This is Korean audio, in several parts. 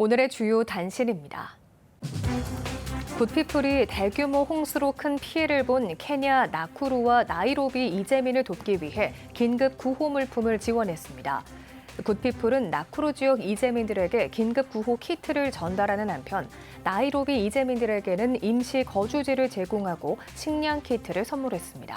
오늘의 주요 단신입니다. 굿피플이 대규모 홍수로 큰 피해를 본 케냐 나쿠루와 나이로비 이재민을 돕기 위해 긴급 구호 물품을 지원했습니다. 굿피플은 나쿠루 지역 이재민들에게 긴급 구호 키트를 전달하는 한편 나이로비 이재민들에게는 임시 거주지를 제공하고 식량 키트를 선물했습니다.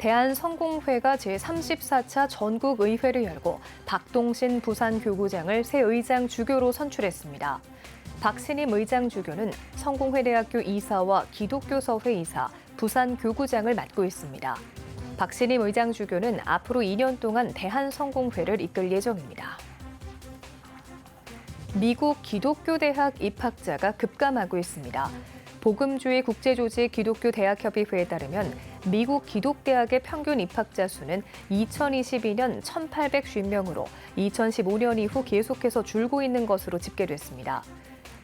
대한성공회가 제34차 전국의회를 열고 박동신 부산교구장을 새 의장 주교로 선출했습니다. 박신임 의장 주교는 성공회 대학교 이사와 기독교서회 이사, 부산교구장을 맡고 있습니다. 박신임 의장 주교는 앞으로 2년 동안 대한성공회를 이끌 예정입니다. 미국 기독교 대학 입학자가 급감하고 있습니다. 복음주의 국제조직 기독교 대학협의회에 따르면 미국 기독대학의 평균 입학자 수는 2022년 1,850명으로 2015년 이후 계속해서 줄고 있는 것으로 집계됐습니다.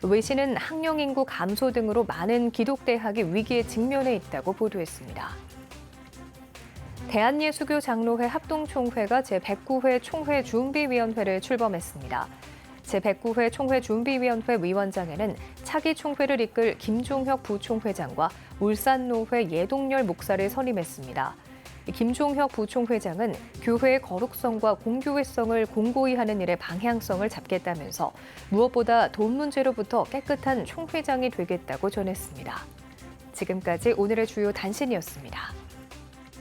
외신은 학령 인구 감소 등으로 많은 기독대학이 위기에 직면해 있다고 보도했습니다. 대한예수교 장로회 합동총회가 제109회 총회 준비위원회를 출범했습니다. 제109회 총회 준비위원회 위원장에는 차기 총회를 이끌 김종혁 부총회장과 울산노회 예동열 목사를 선임했습니다. 김종혁 부총회장은 교회의 거룩성과 공교회성을 공고히 하는 일의 방향성을 잡겠다면서 무엇보다 돈 문제로부터 깨끗한 총회장이 되겠다고 전했습니다. 지금까지 오늘의 주요 단신이었습니다.